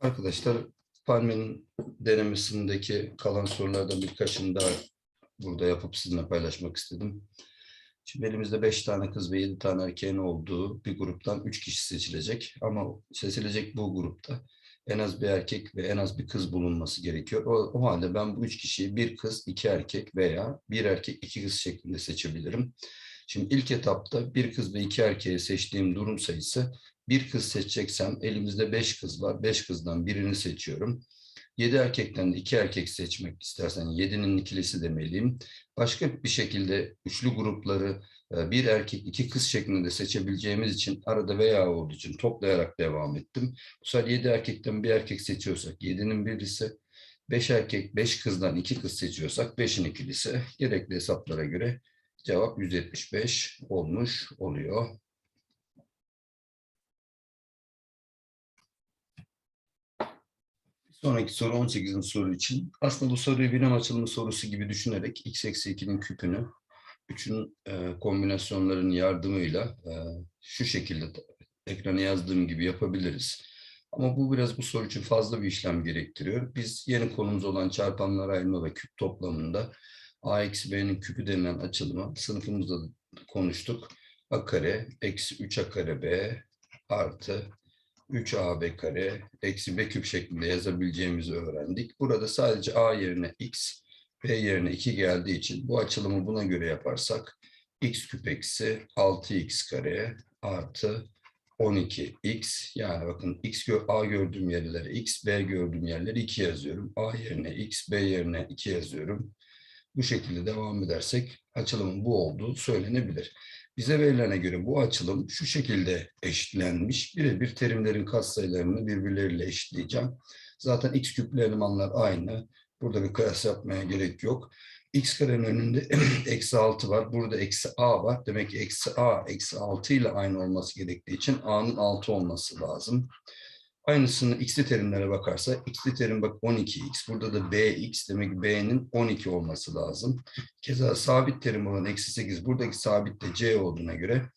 Arkadaşlar Palmi'nin denemesindeki kalan sorulardan birkaçını daha burada yapıp sizinle paylaşmak istedim. Şimdi elimizde beş tane kız ve yedi tane erkeğin olduğu bir gruptan üç kişi seçilecek. Ama seçilecek bu grupta en az bir erkek ve en az bir kız bulunması gerekiyor. O, o halde ben bu üç kişiyi bir kız, iki erkek veya bir erkek, iki kız şeklinde seçebilirim. Şimdi ilk etapta bir kız ve iki erkeği seçtiğim durum sayısı bir kız seçeceksem elimizde beş kız var. Beş kızdan birini seçiyorum. Yedi erkekten iki erkek seçmek istersen yedinin ikilisi demeliyim. Başka bir şekilde üçlü grupları e, bir erkek iki kız şeklinde seçebileceğimiz için arada veya olduğu için toplayarak devam ettim. Bu sefer yedi erkekten bir erkek seçiyorsak yedinin birisi, beş erkek beş kızdan iki kız seçiyorsak beşin ikilisi. Gerekli hesaplara göre cevap 175 olmuş oluyor. Sonraki soru 18'in soru için. Aslında bu soruyu binom açılımı sorusu gibi düşünerek x eksi 2'nin küpünü üçün e, kombinasyonların yardımıyla e, şu şekilde de- ekrana yazdığım gibi yapabiliriz. Ama bu biraz bu soru için fazla bir işlem gerektiriyor. Biz yeni konumuz olan çarpanlar ayırma ve küp toplamında a eksi b'nin küpü denilen açılımı sınıfımızda da konuştuk. a kare eksi 3 a kare b artı 3ab kare eksi b küp şeklinde yazabileceğimizi öğrendik. Burada sadece a yerine x, b yerine 2 geldiği için bu açılımı buna göre yaparsak x küp eksi 6x kare artı 12x yani bakın x a gördüğüm yerlere x, b gördüğüm yerlere 2 yazıyorum. a yerine x, b yerine 2 yazıyorum. Bu şekilde devam edersek açılımın bu olduğu söylenebilir. Bize verilene göre bu açılım şu şekilde eşitlenmiş. Birebir terimlerin katsayılarını birbirleriyle eşitleyeceğim. Zaten x küplü elemanlar aynı. Burada bir kıyas yapmaya gerek yok. x karenin önünde eksi 6 var. Burada eksi a var. Demek ki eksi a eksi 6 ile aynı olması gerektiği için a'nın 6 olması lazım. Aynısını x'li terimlere bakarsa x'li terim bak 12x. Burada da bx demek b'nin 12 olması lazım. Keza sabit terim olan eksi 8 buradaki sabit de c olduğuna göre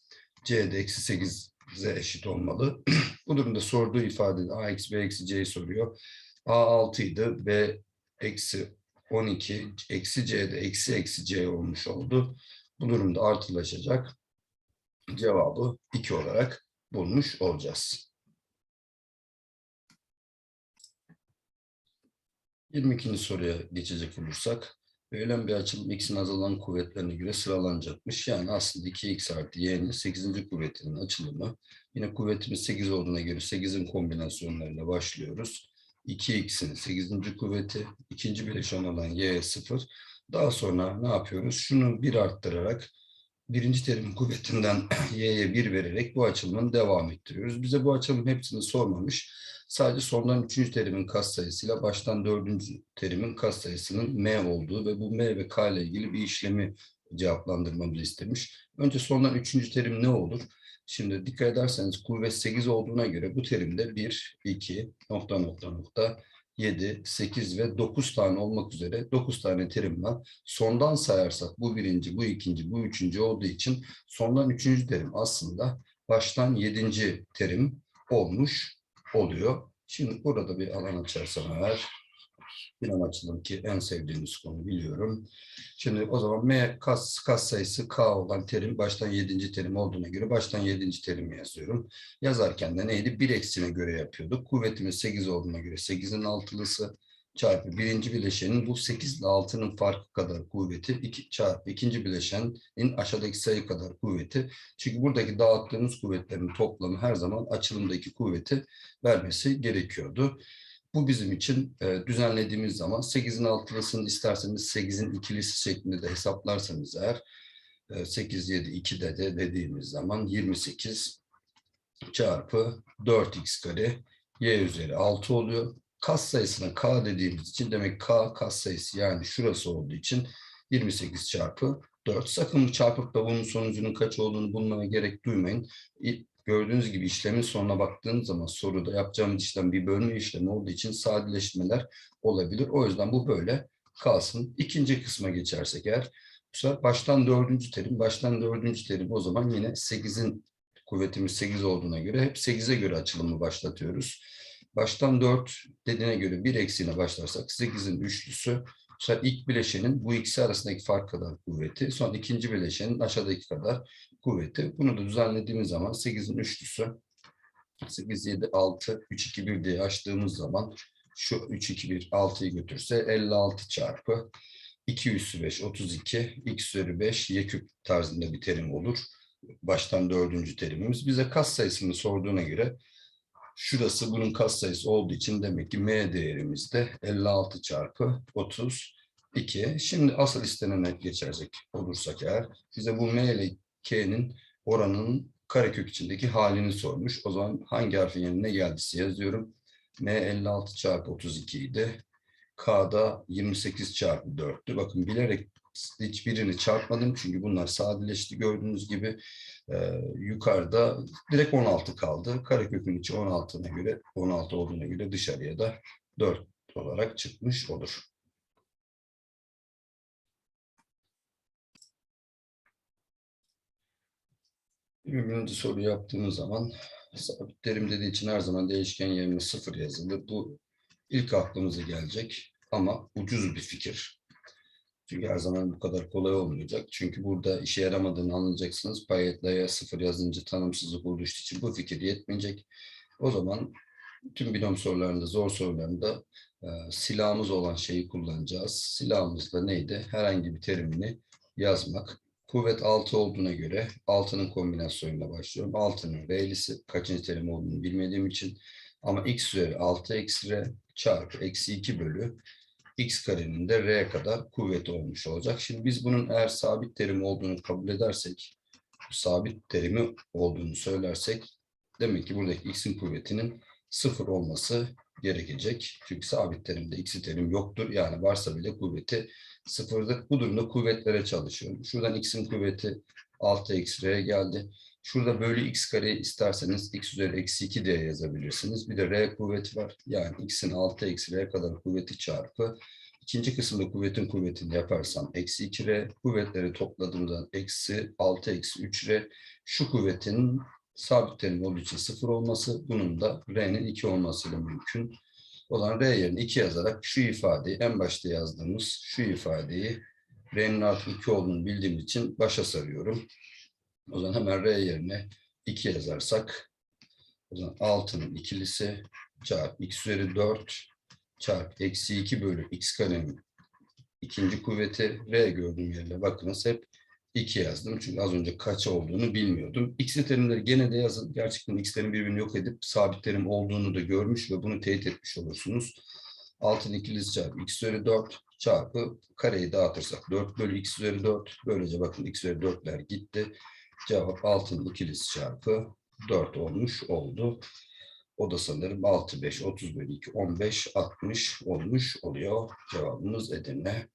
c de eksi 8'e eşit olmalı. Bu durumda sorduğu ifadede a eksi b eksi c'yi soruyor. a 6 idi b eksi 12 eksi c de eksi eksi c olmuş oldu. Bu durumda artılaşacak. Cevabı 2 olarak bulmuş olacağız. 22. soruya geçecek olursak, verilen bir açılım x'in azalan kuvvetlerine göre sıralanacakmış. Yani aslında 2x artı y'nin 8. kuvvetinin açılımı. Yine kuvvetimiz 8 olduğuna göre 8'in kombinasyonlarıyla başlıyoruz. 2x'in 8. kuvveti, ikinci bileşen olan y 0. Daha sonra ne yapıyoruz? Şunu 1 arttırarak birinci terimin kuvvetinden y'ye 1 vererek bu açılımını devam ettiriyoruz. Bize bu açılımın hepsini sormamış. Sadece sondan üçüncü terimin katsayısıyla baştan dördüncü terimin katsayısının m olduğu ve bu m ve k ile ilgili bir işlemi cevaplandırmamızı istemiş. Önce sondan üçüncü terim ne olur? Şimdi dikkat ederseniz kuvvet 8 olduğuna göre bu terimde 1, 2, nokta nokta nokta 7, 8 ve 9 tane olmak üzere 9 tane terim var. Sondan sayarsak bu birinci, bu ikinci, bu üçüncü olduğu için sondan üçüncü terim aslında baştan yedinci terim olmuş oluyor. Şimdi burada bir alan açarsam eğer bilen açılım ki en sevdiğiniz konu biliyorum. Şimdi o zaman M kas, kas sayısı K olan terim baştan yedinci terim olduğuna göre baştan yedinci terimi yazıyorum. Yazarken de neydi? Bir eksine göre yapıyorduk. Kuvvetimiz 8 olduğuna göre 8'in altılısı çarpı birinci bileşenin bu 8 ile 6'nın farkı kadar kuvveti 2 çarpı ikinci bileşenin aşağıdaki sayı kadar kuvveti. Çünkü buradaki dağıttığımız kuvvetlerin toplamı her zaman açılımdaki kuvveti vermesi gerekiyordu. Bu bizim için e, düzenlediğimiz zaman 8'in altılısını isterseniz 8'in ikilisi şeklinde de hesaplarsanız eğer e, 8, 7, 2 de de dediğimiz zaman 28 çarpı 4x kare y üzeri 6 oluyor. Kas sayısına k dediğimiz için demek k kas sayısı yani şurası olduğu için 28 çarpı 4. Sakın çarpıp da bunun sonucunun kaç olduğunu bulmaya gerek duymayın. Gördüğünüz gibi işlemin sonuna baktığınız zaman soruda yapacağımız işlem bir bölme işlemi olduğu için sadeleşmeler olabilir. O yüzden bu böyle kalsın. İkinci kısma geçersek eğer bu sefer baştan dördüncü terim, baştan dördüncü terim o zaman yine 8'in kuvvetimiz 8 olduğuna göre hep 8'e göre açılımı başlatıyoruz. Baştan 4 dediğine göre 1 eksiğine başlarsak 8'in üçlüsü sefer ilk bileşenin bu ikisi arasındaki fark kadar kuvveti. Sonra ikinci bileşenin aşağıdaki kadar kuvveti. Bunu da düzenlediğimiz zaman 8'in üçlüsü 8, 7, 6, 3, 2, 1 diye açtığımız zaman şu 3, 2, 1, 6'yı götürse 56 çarpı 2 üssü 5, 32, x üzeri 5, y küp tarzında bir terim olur. Baştan dördüncü terimimiz. Bize kas sayısını sorduğuna göre şurası bunun kas sayısı olduğu için demek ki m değerimiz de 56 çarpı 32. Şimdi asıl istenene geçersek olursak eğer bize bu m ile k'nin oranının karekök içindeki halini sormuş. O zaman hangi harfin yerine geldiyse yazıyorum. M 56 çarpı 32 idi. K'da 28 çarpı 4'tü. Bakın bilerek hiçbirini çarpmadım. Çünkü bunlar sadeleşti gördüğünüz gibi. Ee, yukarıda direkt 16 kaldı. Karekökün içi 16'na göre 16 olduğuna göre dışarıya da 4 olarak çıkmış olur. Birinci soru yaptığımız zaman sabit terim dediği için her zaman değişken yerine sıfır yazılır. Bu ilk aklımıza gelecek ama ucuz bir fikir. Çünkü her zaman bu kadar kolay olmayacak. Çünkü burada işe yaramadığını anlayacaksınız. Payetlaya sıfır yazınca tanımsızlık oluştuğu için bu fikir yetmeyecek. O zaman tüm binom sorularında, zor sorularında e, silahımız olan şeyi kullanacağız. Silahımız da neydi? Herhangi bir terimini yazmak. Kuvvet 6 olduğuna göre 6'nın kombinasyonuyla başlıyorum. 6'nın R'lisi kaçıncı terim olduğunu bilmediğim için ama x üzeri 6 eksi R çarpı eksi 2 bölü x karenin de R kadar kuvveti olmuş olacak. Şimdi biz bunun eğer sabit terim olduğunu kabul edersek, sabit terimi olduğunu söylersek demek ki buradaki x'in kuvvetinin sıfır olması gerekecek. Çünkü sabit terimde x'i terim yoktur. Yani varsa bile kuvveti sıfırdır. Bu durumda kuvvetlere çalışıyorum. Şuradan x'in kuvveti 6 eksi r geldi. Şurada bölü x kare isterseniz x üzeri eksi 2 diye yazabilirsiniz. Bir de r kuvveti var. Yani x'in 6 eksi r kadar kuvveti çarpı. İkinci kısımda kuvvetin kuvvetini yaparsam eksi 2 r. Kuvvetleri topladığımda eksi 6 eksi 3 r. Şu kuvvetin sabit terim olduğu için sıfır olması. Bunun da r'nin 2 olmasıyla mümkün. O zaman R yerine 2 yazarak şu ifadeyi en başta yazdığımız şu ifadeyi R'nin artı 2 olduğunu bildiğim için başa sarıyorum. O zaman hemen R yerine 2 yazarsak o zaman 6'nın ikilisi çarpı x üzeri 4 çarpı eksi 2 bölü x karenin ikinci kuvveti R gördüğüm yerine bakınız hep 2 yazdım. Çünkü az önce kaç olduğunu bilmiyordum. X'li terimleri gene de yazın. Gerçekten X'lerin birbirini yok edip sabit terim olduğunu da görmüş ve bunu teyit etmiş olursunuz. 6'nın ikilisi çarpı x üzeri 4 çarpı kareyi dağıtırsak 4 bölü x üzeri 4. Böylece bakın x üzeri 4'ler gitti. Cevap 6'nın ikilisi çarpı 4 olmuş oldu. O da sanırım 6, 5, 30 bölü 2, 15, 60 olmuş oluyor. Cevabımız Edirne.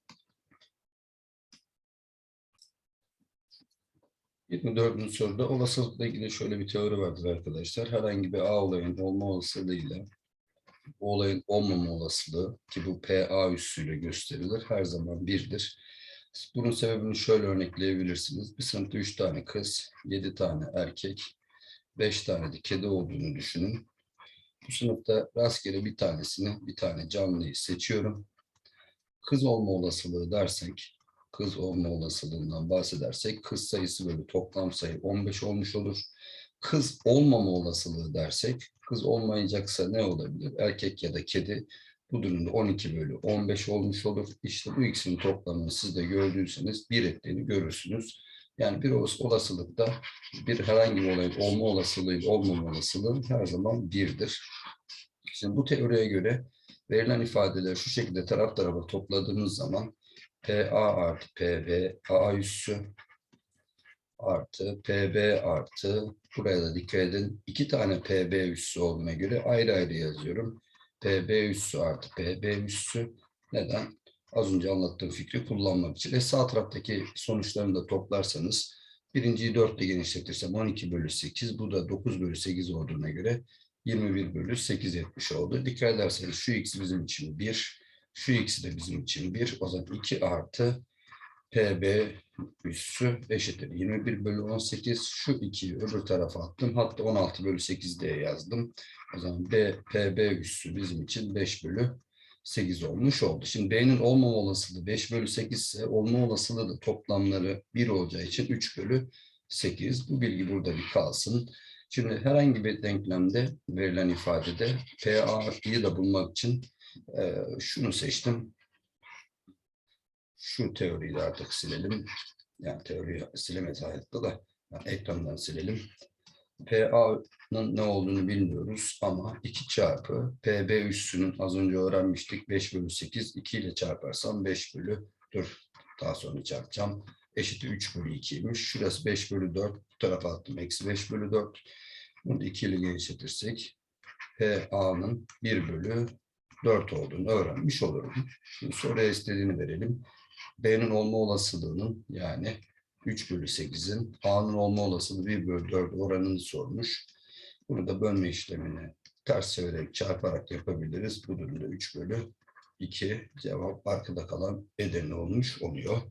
24. soruda olasılıkla ilgili şöyle bir teori vardır arkadaşlar. Herhangi bir A olayın olma olasılığıyla bu olayın olmama olasılığı ki bu PA üssüyle gösterilir her zaman birdir. Bunun sebebini şöyle örnekleyebilirsiniz. Bir sınıfta 3 tane kız, 7 tane erkek, 5 tane de kedi olduğunu düşünün. Bu sınıfta rastgele bir tanesini, bir tane canlıyı seçiyorum. Kız olma olasılığı dersek kız olma olasılığından bahsedersek kız sayısı bölü toplam sayı 15 olmuş olur. Kız olmama olasılığı dersek kız olmayacaksa ne olabilir? Erkek ya da kedi bu durumda 12 bölü 15 olmuş olur. İşte bu ikisinin toplamını siz de gördüyseniz bir ettiğini görürsünüz. Yani bir olasılıkta bir herhangi bir olayın olma olasılığı olmama olasılığı her zaman birdir. Şimdi bu teoriye göre verilen ifadeleri şu şekilde taraf tarafa topladığımız zaman PA artı PB A üssü artı PB artı buraya da dikkat edin. iki tane PB üssü olduğuna göre ayrı ayrı yazıyorum. PB üssü artı PB üssü. Neden? Az önce anlattığım fikri kullanmak için. E sağ taraftaki sonuçlarını da toplarsanız birinciyi 4 ile genişletirsem 12 bölü 8. Bu da 9 bölü 8 olduğuna göre 21 bölü 8 etmiş oldu. Dikkat ederseniz şu x bizim için 1. Şu ikisi de bizim için 1. O zaman 2 artı PB üssü eşittir. 21 bölü 18 şu 2'yi öbür tarafa attım. Hatta 16 bölü 8 diye yazdım. O zaman B, PB üssü bizim için 5 bölü 8 olmuş oldu. Şimdi B'nin olmama olasılığı 5 bölü 8 ise olma olasılığı da toplamları 1 olacağı için 3 bölü 8. Bu bilgi burada bir kalsın. Şimdi herhangi bir denklemde verilen ifadede PA'yı da bulmak için e, şunu seçtim. Şu teoriyi de artık silelim. Yani teoriyi silemez hayatta da yani ekrandan silelim. PA'nın ne olduğunu bilmiyoruz ama 2 çarpı PB üssünün az önce öğrenmiştik 5 bölü 8 2 ile çarparsam 5 bölü 4 daha sonra çarpacağım. Eşittir 3 bölü 2'ymiş. Şurası 5 bölü 4 bu tarafa attım eksi 5 bölü 4. Bunu da 2 ile genişletirsek PA'nın 1 bölü 4 olduğunu öğrenmiş olurum. Şimdi soruya istediğini verelim. B'nin olma olasılığının yani 3 bölü 8'in A'nın olma olasılığı 1 bölü 4 oranını sormuş. Bunu da bölme işlemini ters çevirerek çarparak yapabiliriz. Bu durumda 3 bölü 2 cevap arkada kalan bedeni olmuş oluyor.